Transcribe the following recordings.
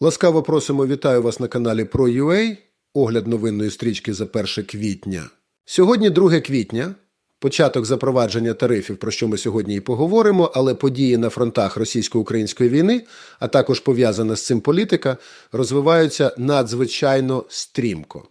Ласкаво просимо, вітаю вас на каналі ProUA, огляд новинної стрічки за 1 квітня. Сьогодні 2 квітня, початок запровадження тарифів, про що ми сьогодні і поговоримо, але події на фронтах російсько-української війни, а також пов'язана з цим політика, розвиваються надзвичайно стрімко.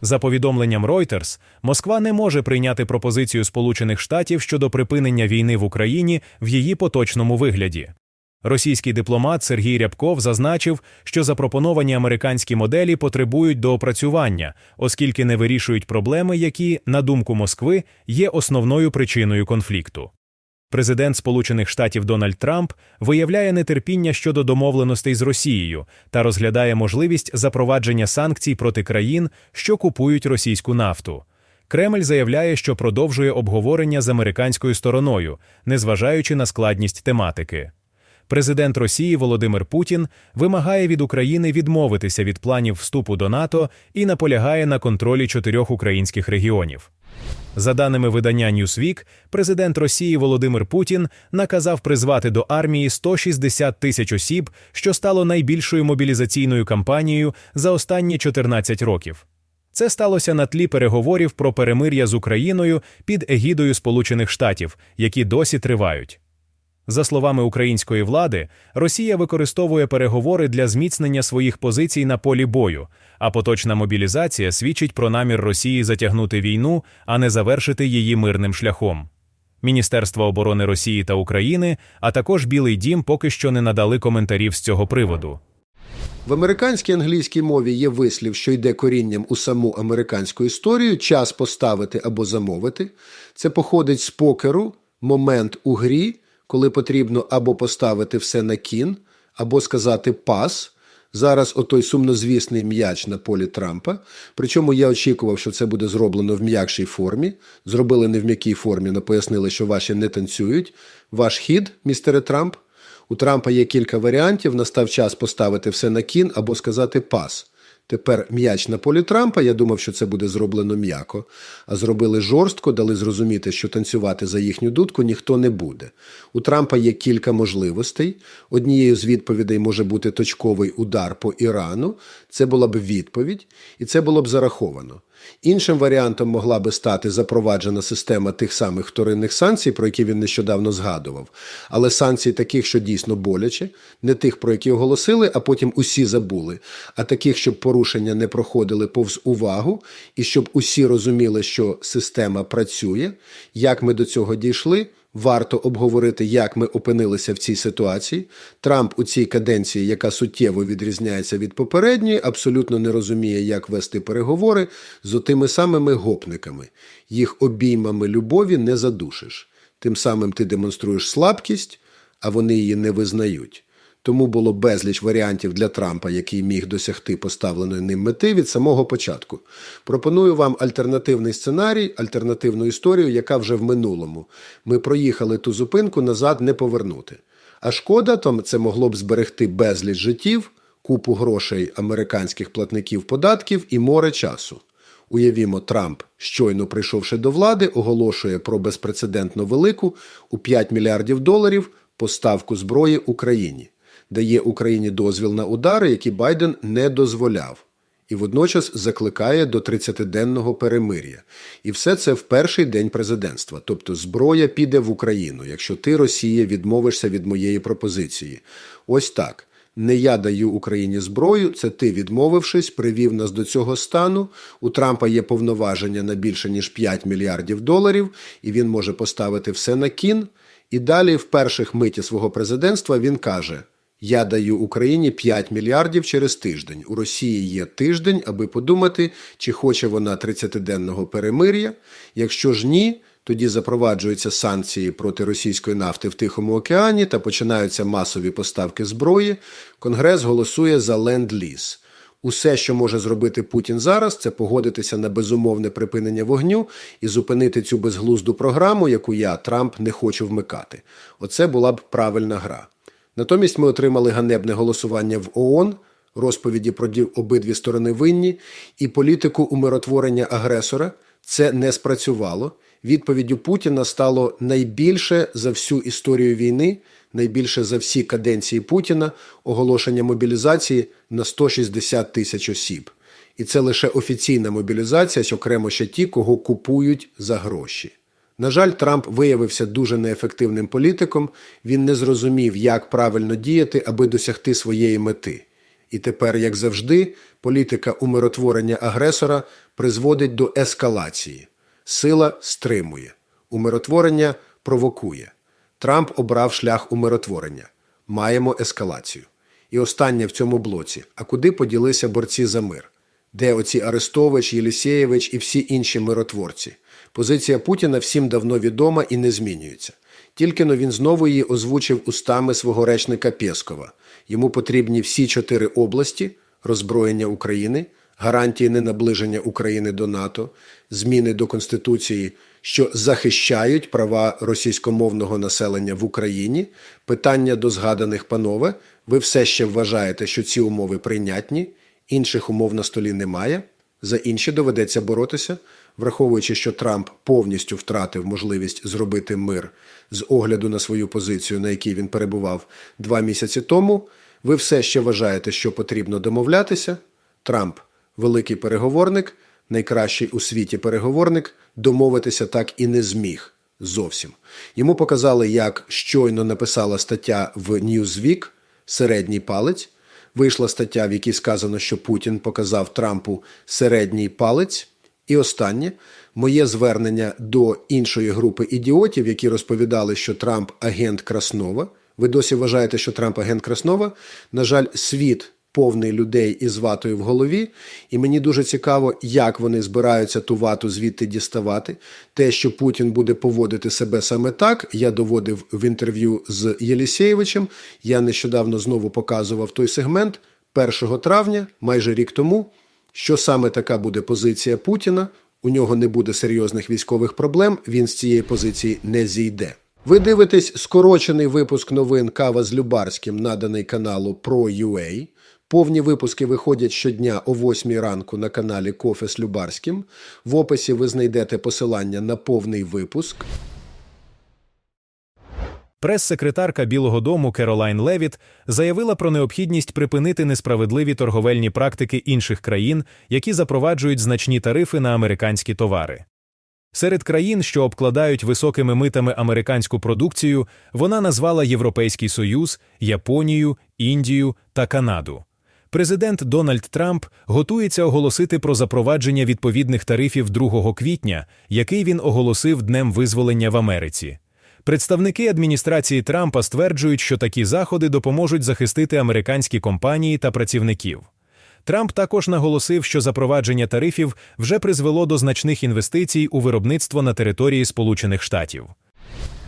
За повідомленням Reuters, Москва не може прийняти пропозицію Сполучених Штатів щодо припинення війни в Україні в її поточному вигляді. Російський дипломат Сергій Рябков зазначив, що запропоновані американські моделі потребують доопрацювання, оскільки не вирішують проблеми, які, на думку Москви, є основною причиною конфлікту. Президент Сполучених Штатів Дональд Трамп виявляє нетерпіння щодо домовленостей з Росією та розглядає можливість запровадження санкцій проти країн, що купують російську нафту. Кремль заявляє, що продовжує обговорення з американською стороною, незважаючи на складність тематики. Президент Росії Володимир Путін вимагає від України відмовитися від планів вступу до НАТО і наполягає на контролі чотирьох українських регіонів. За даними видання Newsweek, президент Росії Володимир Путін наказав призвати до армії 160 тисяч осіб, що стало найбільшою мобілізаційною кампанією за останні 14 років. Це сталося на тлі переговорів про перемир'я з Україною під егідою Сполучених Штатів, які досі тривають. За словами української влади, Росія використовує переговори для зміцнення своїх позицій на полі бою, а поточна мобілізація свідчить про намір Росії затягнути війну, а не завершити її мирним шляхом. Міністерство оборони Росії та України, а також Білий Дім поки що не надали коментарів з цього приводу. В американській англійській мові є вислів, що йде корінням у саму американську історію, час поставити або замовити. Це походить з покеру, момент у грі, коли потрібно або поставити все на кін, або сказати пас. Зараз отой сумнозвісний м'яч на полі Трампа. Причому я очікував, що це буде зроблено в м'якшій формі. Зробили не в м'якій формі, але пояснили, що ваші не танцюють. Ваш хід, містере Трамп. У Трампа є кілька варіантів. Настав час поставити все на кін або сказати пас. Тепер м'яч на полі Трампа. Я думав, що це буде зроблено м'яко, а зробили жорстко, дали зрозуміти, що танцювати за їхню дудку ніхто не буде. У Трампа є кілька можливостей. Однією з відповідей може бути точковий удар по Ірану. Це була б відповідь, і це було б зараховано. Іншим варіантом могла би стати запроваджена система тих самих вторинних санкцій, про які він нещодавно згадував, але санкцій таких, що дійсно боляче, не тих, про які оголосили, а потім усі забули, а таких, щоб порушення не проходили повз увагу, і щоб усі розуміли, що система працює, як ми до цього дійшли. Варто обговорити, як ми опинилися в цій ситуації. Трамп у цій каденції, яка суттєво відрізняється від попередньої, абсолютно не розуміє, як вести переговори з отими самими гопниками. Їх обіймами любові не задушиш. Тим самим ти демонструєш слабкість, а вони її не визнають. Тому було безліч варіантів для Трампа, який міг досягти поставленої ним мети від самого початку. Пропоную вам альтернативний сценарій, альтернативну історію, яка вже в минулому. Ми проїхали ту зупинку, назад не повернути. А шкода, то це могло б зберегти безліч життів, купу грошей американських платників податків і море часу. Уявімо, Трамп, щойно прийшовши до влади, оголошує про безпрецедентно велику у 5 мільярдів доларів поставку зброї Україні дає Україні дозвіл на удари, які Байден не дозволяв, і водночас закликає до 30-денного перемир'я. І все це в перший день президентства. Тобто зброя піде в Україну, якщо ти, Росія, відмовишся від моєї пропозиції. Ось так. Не я даю Україні зброю, це ти, відмовившись, привів нас до цього стану. У Трампа є повноваження на більше ніж 5 мільярдів доларів, і він може поставити все на кін. І далі, в перших миті свого президентства, він каже. Я даю Україні 5 мільярдів через тиждень. У Росії є тиждень, аби подумати, чи хоче вона 30-денного перемир'я. Якщо ж ні, тоді запроваджуються санкції проти російської нафти в Тихому океані та починаються масові поставки зброї. Конгрес голосує за ленд-ліз. Усе, що може зробити Путін зараз, це погодитися на безумовне припинення вогню і зупинити цю безглузду програму, яку я, Трамп, не хочу вмикати. Оце була б правильна гра. Натомість ми отримали ганебне голосування в ООН, розповіді про обидві сторони винні, і політику умиротворення агресора. Це не спрацювало. Відповіддю Путіна стало найбільше за всю історію війни, найбільше за всі каденції Путіна оголошення мобілізації на 160 тисяч осіб. І це лише офіційна мобілізація, окремо ще ті, кого купують за гроші. На жаль, Трамп виявився дуже неефективним політиком. Він не зрозумів, як правильно діяти, аби досягти своєї мети. І тепер, як завжди, політика умиротворення агресора призводить до ескалації. Сила стримує, умиротворення провокує. Трамп обрав шлях умиротворення. Маємо ескалацію. І останнє в цьому блоці: а куди поділися борці за мир? Де оці Арестович, Єлісєєвич і всі інші миротворці? Позиція Путіна всім давно відома і не змінюється. Тільки но він знову її озвучив устами свого речника Пєскова. Йому потрібні всі чотири області роззброєння України, гарантії ненаближення України до НАТО, зміни до Конституції, що захищають права російськомовного населення в Україні. Питання до згаданих панове. Ви все ще вважаєте, що ці умови прийнятні, інших умов на столі немає. За інші доведеться боротися, враховуючи, що Трамп повністю втратив можливість зробити мир з огляду на свою позицію, на якій він перебував два місяці тому. Ви все ще вважаєте, що потрібно домовлятися. Трамп великий переговорник, найкращий у світі переговорник, домовитися так і не зміг зовсім. Йому показали, як щойно написала стаття в Newsweek середній палець. Вийшла стаття, в якій сказано, що Путін показав Трампу середній палець. І останнє моє звернення до іншої групи ідіотів, які розповідали, що Трамп агент Краснова. Ви досі вважаєте, що Трамп агент Краснова? На жаль, світ повний людей із ватою в голові, і мені дуже цікаво, як вони збираються ту вату звідти діставати. Те, що Путін буде поводити себе саме так, я доводив в інтерв'ю з Єлісєєвичем. Я нещодавно знову показував той сегмент 1 травня, майже рік тому. Що саме така буде позиція Путіна? У нього не буде серйозних військових проблем. Він з цієї позиції не зійде. Ви дивитесь скорочений випуск новин Кава з Любарським, наданий каналу Pro.ua. Повні випуски виходять щодня о 8 ранку на каналі Кофе з Любарським. В описі ви знайдете посилання на повний випуск. Прес-секретарка Білого Дому Керолайн Левіт заявила про необхідність припинити несправедливі торговельні практики інших країн, які запроваджують значні тарифи на американські товари. Серед країн, що обкладають високими митами американську продукцію, вона назвала Європейський Союз, Японію, Індію та Канаду. Президент Дональд Трамп готується оголосити про запровадження відповідних тарифів 2 квітня, який він оголосив Днем визволення в Америці. Представники адміністрації Трампа стверджують, що такі заходи допоможуть захистити американські компанії та працівників. Трамп також наголосив, що запровадження тарифів вже призвело до значних інвестицій у виробництво на території Сполучених Штатів.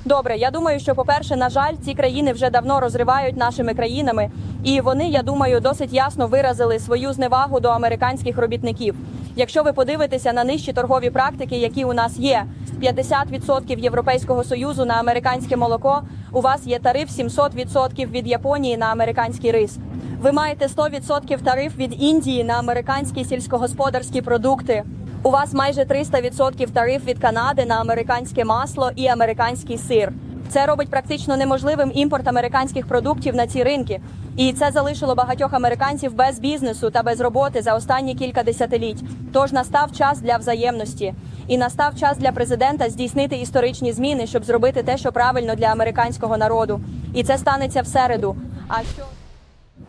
Добре, я думаю, що по-перше, на жаль, ці країни вже давно розривають нашими країнами, і вони, я думаю, досить ясно виразили свою зневагу до американських робітників. Якщо ви подивитеся на нижчі торгові практики, які у нас є, 50% Європейського союзу на американське молоко, у вас є тариф 700% від Японії на американський рис. Ви маєте 100% тариф від Індії на американські сільськогосподарські продукти. У вас майже 300% тариф від Канади на американське масло і американський сир. Це робить практично неможливим імпорт американських продуктів на ці ринки, і це залишило багатьох американців без бізнесу та без роботи за останні кілька десятиліть. Тож настав час для взаємності, і настав час для президента здійснити історичні зміни, щоб зробити те, що правильно для американського народу. І це станеться в середу. А що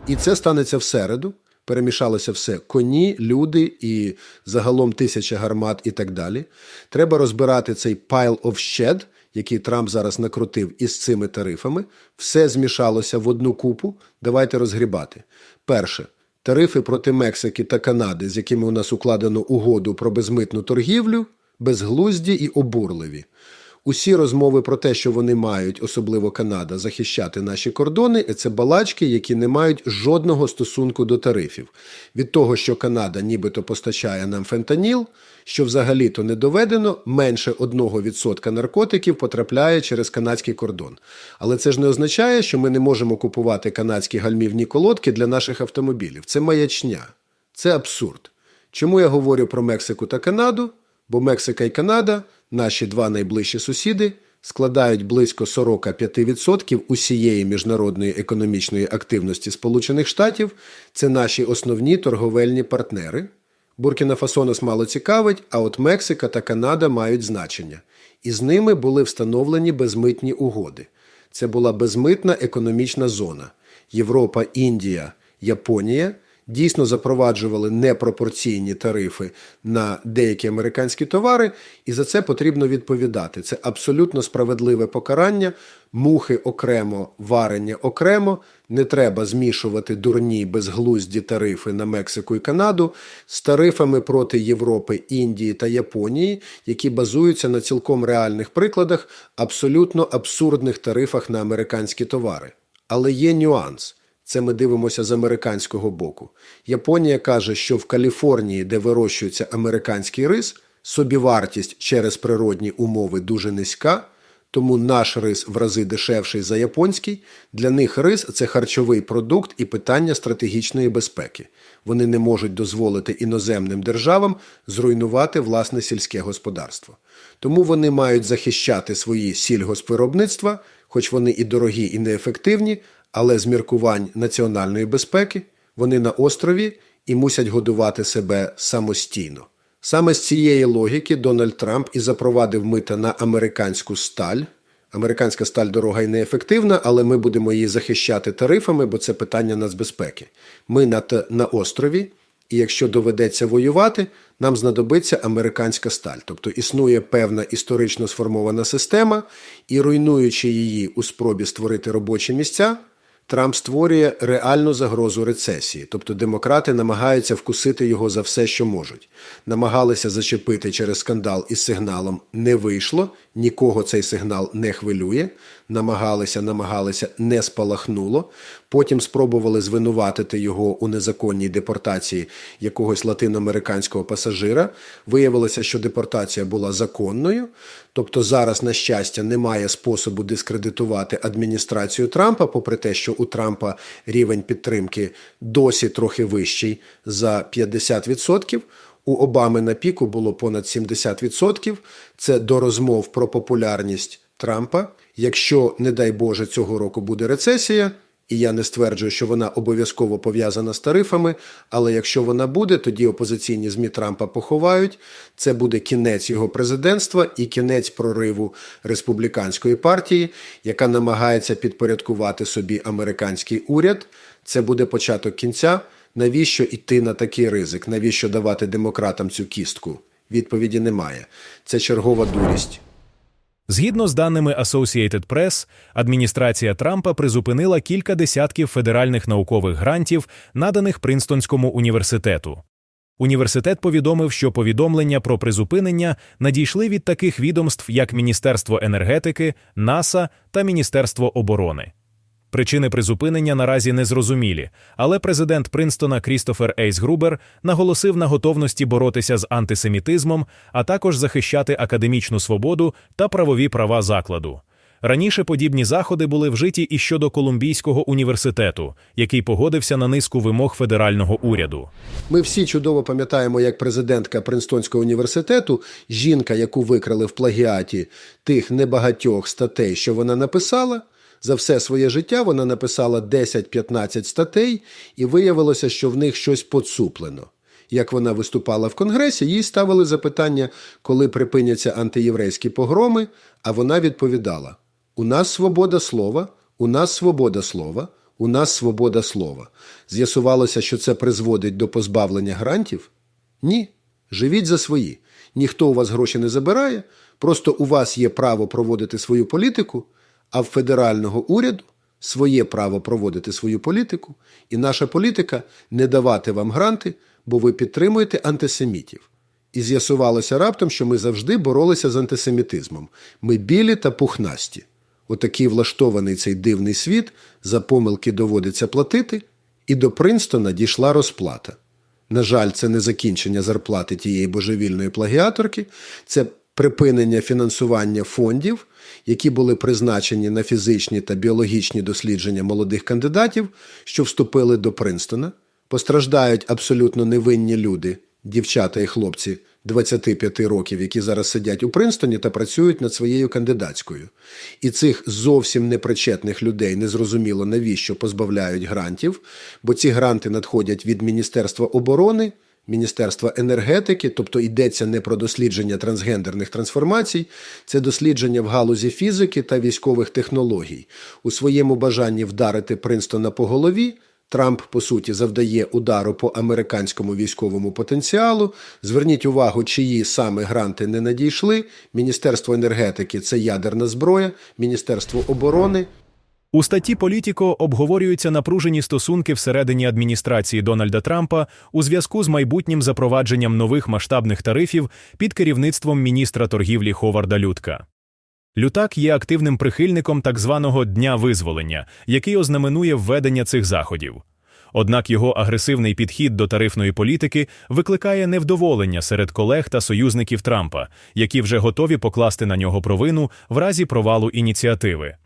І це станеться в середу. Перемішалося все коні, люди і загалом тисяча гармат і так далі. Треба розбирати цей pile of shed, який Трамп зараз накрутив із цими тарифами. Все змішалося в одну купу. Давайте розгрібати. Перше. Тарифи проти Мексики та Канади, з якими у нас укладено угоду про безмитну торгівлю, безглузді і обурливі. Усі розмови про те, що вони мають, особливо Канада, захищати наші кордони, це балачки, які не мають жодного стосунку до тарифів. Від того, що Канада нібито постачає нам фентаніл, що взагалі-то не доведено, менше 1% наркотиків потрапляє через канадський кордон. Але це ж не означає, що ми не можемо купувати канадські гальмівні колодки для наших автомобілів. Це маячня, це абсурд. Чому я говорю про Мексику та Канаду? Бо Мексика і Канада наші два найближчі сусіди, складають близько 45% усієї міжнародної економічної активності Сполучених Штатів. Це наші основні торговельні партнери. Буркіна Фасо нас мало цікавить, а от Мексика та Канада мають значення. І з ними були встановлені безмитні угоди. Це була безмитна економічна зона. Європа, Індія, Японія дійсно запроваджували непропорційні тарифи на деякі американські товари, і за це потрібно відповідати. Це абсолютно справедливе покарання. Мухи окремо, варення окремо. Не треба змішувати дурні безглузді тарифи на Мексику і Канаду з тарифами проти Європи, Індії та Японії, які базуються на цілком реальних прикладах абсолютно абсурдних тарифах на американські товари. Але є нюанс. Це ми дивимося з американського боку. Японія каже, що в Каліфорнії, де вирощується американський рис, собівартість через природні умови дуже низька, тому наш рис в рази дешевший за японський. Для них рис це харчовий продукт і питання стратегічної безпеки. Вони не можуть дозволити іноземним державам зруйнувати власне сільське господарство. Тому вони мають захищати свої сільгоспвиробництва, хоч вони і дорогі, і неефективні, але з міркувань національної безпеки вони на острові і мусять годувати себе самостійно. Саме з цієї логіки Дональд Трамп і запровадив мита на американську сталь. Американська сталь дорога і неефективна, але ми будемо її захищати тарифами, бо це питання нацбезпеки. Ми на, на острові, і якщо доведеться воювати, нам знадобиться американська сталь. Тобто існує певна історично сформована система, і руйнуючи її у спробі створити робочі місця, Трамп створює реальну загрозу рецесії, тобто демократи намагаються вкусити його за все, що можуть. Намагалися зачепити через скандал із сигналом не вийшло, нікого цей сигнал не хвилює. Намагалися, намагалися, не спалахнуло. Потім спробували звинуватити його у незаконній депортації якогось латиноамериканського пасажира. Виявилося, що депортація була законною. Тобто зараз, на щастя, немає способу дискредитувати адміністрацію Трампа, попри те, що у Трампа рівень підтримки досі трохи вищий за 50%. У Обами на піку було понад 70%. Це до розмов про популярність Трампа. Якщо, не дай Боже, цього року буде рецесія, і я не стверджую, що вона обов'язково пов'язана з тарифами, але якщо вона буде, тоді опозиційні ЗМІ Трампа поховають. Це буде кінець його президентства і кінець прориву республіканської партії, яка намагається підпорядкувати собі американський уряд. Це буде початок кінця. Навіщо йти на такий ризик? Навіщо давати демократам цю кістку? Відповіді немає. Це чергова дурість. Згідно з даними Associated Press, адміністрація Трампа призупинила кілька десятків федеральних наукових грантів, наданих Принстонському університету. Університет повідомив, що повідомлення про призупинення надійшли від таких відомств, як Міністерство енергетики, НАСА та Міністерство оборони. Причини призупинення наразі не зрозумілі, але президент Принстона Крістофер Ейс Грубер наголосив на готовності боротися з антисемітизмом, а також захищати академічну свободу та правові права закладу. Раніше подібні заходи були вжиті і щодо Колумбійського університету, який погодився на низку вимог федерального уряду. Ми всі чудово пам'ятаємо, як президентка Принстонського університету, жінка, яку викрали в плагіаті тих небагатьох статей, що вона написала. За все своє життя вона написала 10-15 статей, і виявилося, що в них щось поцуплено. Як вона виступала в Конгресі, їй ставили запитання, коли припиняться антиєврейські погроми, а вона відповідала: У нас свобода слова, у нас свобода слова, у нас свобода слова. З'ясувалося, що це призводить до позбавлення грантів? Ні. Живіть за свої. Ніхто у вас гроші не забирає, просто у вас є право проводити свою політику, а в федерального уряду своє право проводити свою політику, і наша політика не давати вам гранти, бо ви підтримуєте антисемітів. І з'ясувалося раптом, що ми завжди боролися з антисемітизмом. Ми білі та пухнасті. Отакий влаштований цей дивний світ, за помилки доводиться платити, і до Принстона дійшла розплата. На жаль, це не закінчення зарплати тієї божевільної плагіаторки, це припинення фінансування фондів, які були призначені на фізичні та біологічні дослідження молодих кандидатів, що вступили до Принстона. Постраждають абсолютно невинні люди, дівчата і хлопці 25 років, які зараз сидять у Принстоні та працюють над своєю кандидатською. І цих зовсім непричетних людей незрозуміло навіщо позбавляють грантів, бо ці гранти надходять від Міністерства оборони. Міністерства енергетики, тобто йдеться не про дослідження трансгендерних трансформацій, це дослідження в галузі фізики та військових технологій. У своєму бажанні вдарити Принстона по голові. Трамп, по суті, завдає удару по американському військовому потенціалу. Зверніть увагу, чиї саме гранти не надійшли. Міністерство енергетики це ядерна зброя, Міністерство оборони У статті Політіко обговорюються напружені стосунки всередині адміністрації Дональда Трампа у зв'язку з майбутнім запровадженням нових масштабних тарифів під керівництвом міністра торгівлі Ховарда Лютка. Лютак є активним прихильником так званого Дня визволення, який ознаменує введення цих заходів. Однак його агресивний підхід до тарифної політики викликає невдоволення серед колег та союзників Трампа, які вже готові покласти на нього провину в разі провалу ініціативи.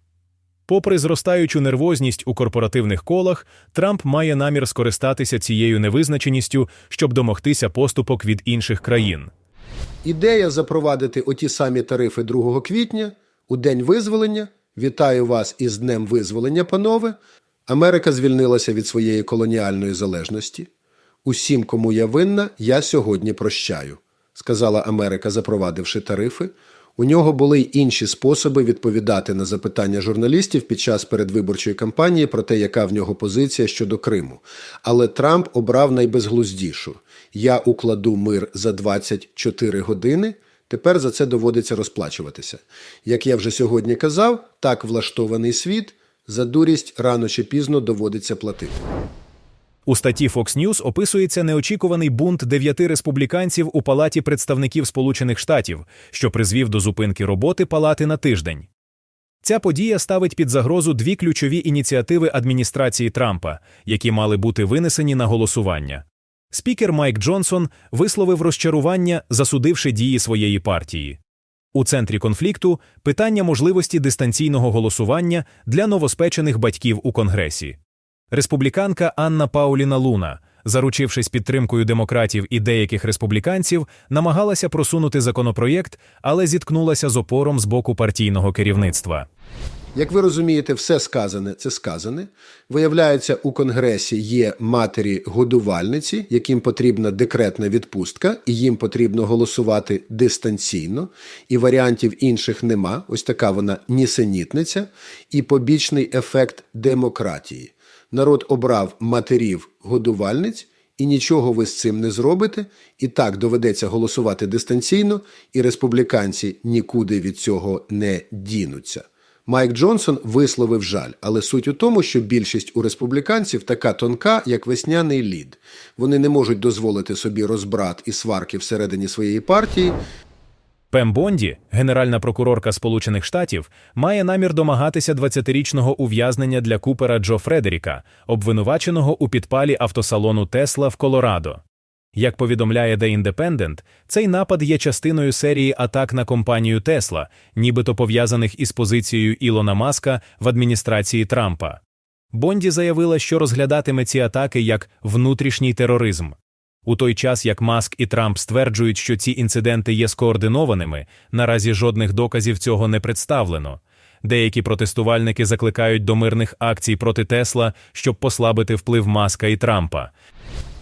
Попри зростаючу нервозність у корпоративних колах, Трамп має намір скористатися цією невизначеністю, щоб домогтися поступок від інших країн. Ідея запровадити оті самі тарифи 2 квітня у день визволення. Вітаю вас із Днем визволення, панове. Америка звільнилася від своєї колоніальної залежності. Усім, кому я винна, я сьогодні прощаю, сказала Америка, запровадивши тарифи. У нього були й інші способи відповідати на запитання журналістів під час передвиборчої кампанії про те, яка в нього позиція щодо Криму. Але Трамп обрав найбезглуздішу: я укладу мир за 24 години. Тепер за це доводиться розплачуватися. Як я вже сьогодні казав, так влаштований світ за дурість рано чи пізно доводиться платити. У статті Fox News описується неочікуваний бунт дев'яти республіканців у Палаті представників Сполучених Штатів, що призвів до зупинки роботи палати на тиждень. Ця подія ставить під загрозу дві ключові ініціативи адміністрації Трампа, які мали бути винесені на голосування. Спікер Майк Джонсон висловив розчарування, засудивши дії своєї партії. У центрі конфлікту питання можливості дистанційного голосування для новоспечених батьків у Конгресі. Республіканка Анна Пауліна Луна, заручившись підтримкою демократів і деяких республіканців, намагалася просунути законопроєкт, але зіткнулася з опором з боку партійного керівництва. Як ви розумієте, все сказане це сказане. Виявляється, у Конгресі є матері-годувальниці, яким потрібна декретна відпустка, і їм потрібно голосувати дистанційно, і варіантів інших нема. Ось така вона нісенітниця, і побічний ефект демократії. Народ обрав матерів-годувальниць. І нічого ви з цим не зробите, і так доведеться голосувати дистанційно, і республіканці нікуди від цього не дінуться. Майк Джонсон висловив жаль, але суть у тому, що більшість у республіканців така тонка, як весняний лід. Вони не можуть дозволити собі розбрат і сварки всередині своєї партії. Пем Бонді, генеральна прокурорка Сполучених Штатів, має намір домагатися 20-річного ув'язнення для Купера Джо Фредеріка, обвинуваченого у підпалі автосалону Тесла в Колорадо. Як повідомляє The Independent, цей напад є частиною серії атак на компанію Тесла, нібито пов'язаних із позицією Ілона Маска в адміністрації Трампа. Бонді заявила, що розглядатиме ці атаки як внутрішній тероризм. У той час як Маск і Трамп стверджують, що ці інциденти є скоординованими, наразі жодних доказів цього не представлено. Деякі протестувальники закликають до мирних акцій проти Тесла, щоб послабити вплив Маска і Трампа.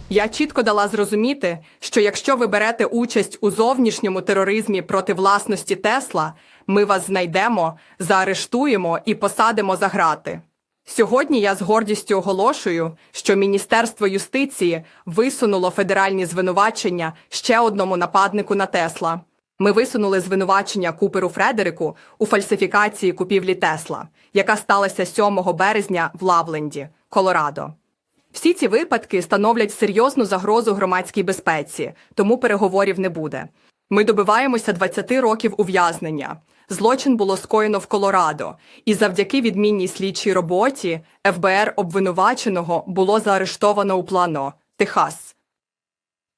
Я чітко дала зрозуміти, що якщо ви берете участь у зовнішньому тероризмі проти власності Тесла, ми вас знайдемо, заарештуємо і посадимо за грати. Сьогодні я з гордістю оголошую, що Міністерство юстиції висунуло федеральні звинувачення ще одному нападнику на Тесла. Ми висунули звинувачення Куперу Фредерику у фальсифікації купівлі Тесла, яка сталася 7 березня в Лавленді, Колорадо. Всі ці випадки становлять серйозну загрозу громадській безпеці, тому переговорів не буде. Ми добиваємося 20 років ув'язнення. Злочин було скоєно в Колорадо, і завдяки відмінній слідчій роботі ФБР обвинуваченого було заарештовано у Плано, Техас.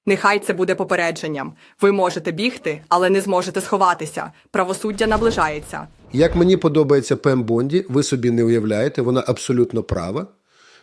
Нехай це буде попередженням. Ви можете бігти, але не зможете сховатися. Правосуддя наближається. Як мені подобається Пем Бонді, ви собі не уявляєте, вона абсолютно права.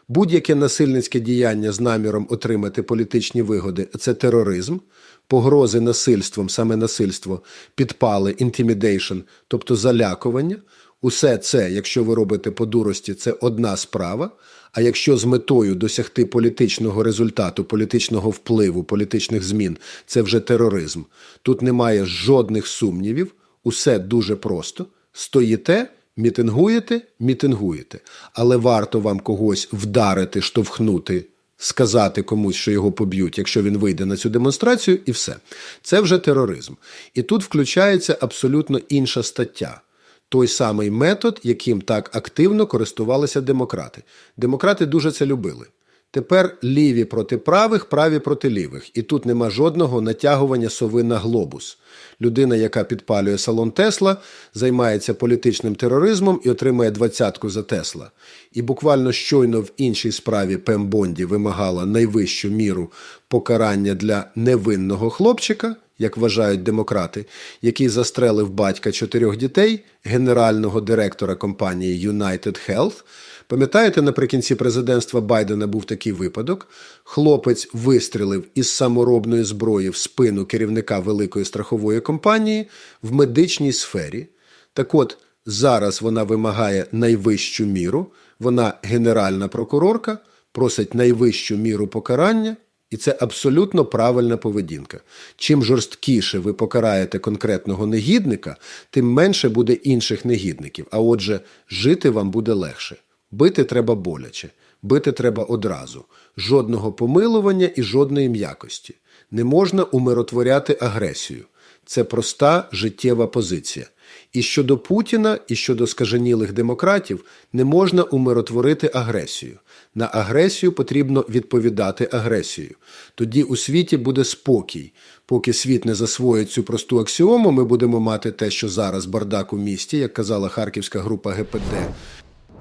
Будь-яке насильницьке діяння з наміром отримати політичні вигоди це тероризм, погрози насильством, саме насильство, підпали, інтимідейшн, тобто залякування. Усе це, якщо ви робите по дурості, це одна справа. А якщо з метою досягти політичного результату, політичного впливу, політичних змін, це вже тероризм. Тут немає жодних сумнівів, усе дуже просто. Стоїте, мітингуєте, мітингуєте. Але варто вам когось вдарити, штовхнути, сказати комусь, що його поб'ють, якщо він вийде на цю демонстрацію, і все. Це вже тероризм. І тут включається абсолютно інша стаття той самий метод, яким так активно користувалися демократи. Демократи дуже це любили. Тепер ліві проти правих, праві проти лівих. І тут нема жодного натягування сови на глобус. Людина, яка підпалює салон Тесла, займається політичним тероризмом і отримає двадцятку за Тесла. І буквально щойно в іншій справі Пем Бонді вимагала найвищу міру покарання для невинного хлопчика, як вважають демократи, який застрелив батька чотирьох дітей, генерального директора компанії United Health. Пам'ятаєте, наприкінці президентства Байдена був такий випадок. Хлопець вистрілив із саморобної зброї в спину керівника великої страхової компанії в медичній сфері. Так от, зараз вона вимагає найвищу міру, вона генеральна прокурорка, просить найвищу міру покарання. І це абсолютно правильна поведінка. Чим жорсткіше ви покараєте конкретного негідника, тим менше буде інших негідників. А отже, жити вам буде легше. Бити треба боляче, бити треба одразу. Жодного помилування і жодної м'якості. Не можна умиротворяти агресію. Це проста життєва позиція. І щодо Путіна, і щодо скаженілих демократів не можна умиротворити агресію. На агресію потрібно відповідати агресією. Тоді у світі буде спокій. Поки світ не засвоїть цю просту аксіому, ми будемо мати те, що зараз бардак у місті, як казала харківська група ГПД.